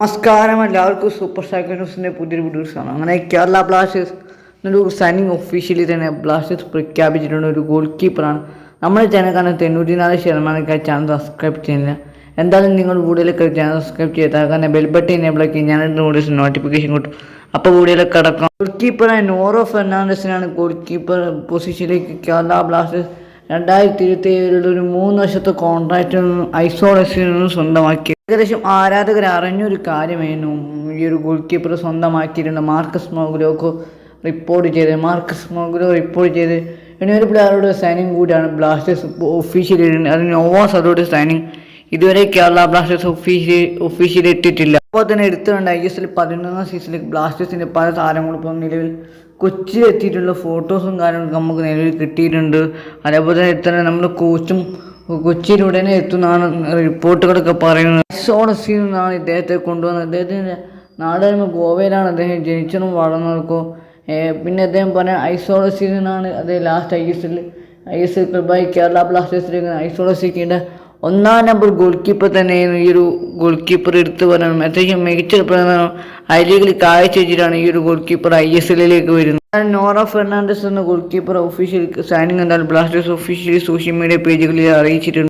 നമസ്കാരം. എല്ലാവർക്കും super star ന്യൂസിന്റെ പുതിയൊരു വീഡിയോസാണ് അങ്ങനെ കേരള ബ്ലാസ്റ്റേഴ്സ് ഒരു സൈനിങ് ഒഫീഷ്യലി തന്നെ ബ്ലാസ്റ്റേഴ്സ് പ്രഖ്യാപിച്ചിട്ടുണ്ട് ഒരു ഗോൾ കീപ്പറാണ് നമ്മുടെ ചാനൽ കാരണം തൊണ്ണൂറ്റിനാല് ശതമാനക്കാർ ചാനൽ സബ്സ്ക്രൈബ് ചെയ്യുന്നില്ല. എന്തായാലും നിങ്ങൾ കൂടുതലൊക്കെ ചാനൽ സബ്സ്ക്രൈബ് ചെയ്താൽ കാരണം ബെൽബട്ടൻ എനേബിൾ ആക്കി ഞാൻ വീഡിയോസ് നോട്ടിഫിക്കേഷൻ കിട്ടും അപ്പോൾ കൂടുതലൊക്കെ അടക്കാം ഗോൾ കീപ്പറായ നോറോ ഫെർണാണ്ടസിനാണ് ഗോൾ കീപ്പർ പൊസിഷനിലേക്ക് കേരള ബ്ലാസ്റ്റേഴ്സ് രണ്ടായിരത്തി ഇരുപത്തി ഏഴിൽ ഒരു മൂന്ന് വർഷത്തെ കോൺട്രാക്റ്റ് ഐസോളസിൽ നിന്നും സ്വന്തമാക്കി. ഏകദേശം ആരാധകർ അറിഞ്ഞൊരു കാര്യമായിരുന്നു ഈ ഒരു ഗോൾ കീപ്പർ സ്വന്തമാക്കിയിരുന്ന മാർക്കസ് മോഗ്ലോക്ക് റിപ്പോർട്ട് ചെയ്ത് മാർക്കസ് മോഗ്ലോ റിപ്പോർട്ട് ചെയ്ത്. ഇനി ഒരു പ്ലെയറുടെ സൈനിങ് കൂടിയാണ് ബ്ലാസ്റ്റേഴ്സ് ഒഫീഷ്യലി അതിന് നോവാസ് അതോടെ സൈനിങ് ഇതുവരെ കേരള ബ്ലാസ്റ്റേഴ്സ് ഒഫീഷ്യലി ഒഫീഷ്യലി എത്തിയിട്ടില്ല അപ്പോൾ തന്നെ എടുത്തിട്ടുണ്ട് ഐ എസ് എൽ പതിനൊന്നാം സീസണിൽ ബ്ലാസ്റ്റേഴ്സിന്റെ പല താരങ്ങളും ഇപ്പോൾ നിലവിൽ കൊച്ചിയിൽ എത്തിയിട്ടുള്ള ഫോട്ടോസും കാര്യങ്ങളൊക്കെ നമുക്ക് നിലവിൽ കിട്ടിയിട്ടുണ്ട്. അതേപോലെ തന്നെ തന്നെ നമ്മുടെ കോച്ചും കൊച്ചിയിൽ ഉടനെ എത്തുന്നതാണ് റിപ്പോർട്ടുകളൊക്കെ പറയുന്നത്. സോണസിൽ നിന്നാണ് ഇദ്ദേഹത്തെ കൊണ്ടുവന്നത്. അദ്ദേഹത്തിന്റെ നാടകം ഗോവയിലാണ് അദ്ദേഹം ജനിച്ചതും വളർന്നതൊക്കെ പിന്നെ അദ്ദേഹം പറഞ്ഞ ഐസോളസിൽ നിന്നാണ് അദ്ദേഹം last I S L I S L ക്ലബായി Kerala ബ്ലാസ്റ്റേഴ്സിലേക്ക് ഐസോളസിക്കേണ്ട ഒന്നാം നമ്പർ ഗോൾ കീപ്പർ തന്നെയായിരുന്നു ഈ ഒരു ഗോൾ കീപ്പർ എടുത്തു പറയണം അത്യാവശ്യം മികച്ച പ്രകടനം ഐ ലീഗിൽ കാഴ്ചവെച്ചിട്ടാണ് ഈ ഒരു ഗോൾ കീപ്പർ ഐ എസ് എല്ലിലേക്ക് വരുന്നത്. നോറ ഫെർണാണ്ടസ് എന്ന ഗോൾ കീപ്പർ ഒഫീഷ്യൽ സൈനിങ് എന്നാൽ ബ്ലാസ്റ്റേഴ്സ് ഒഫീഷ്യലി സോഷ്യൽ മീഡിയ പേജുകളിൽ അറിയിച്ചിട്ടുണ്ട്.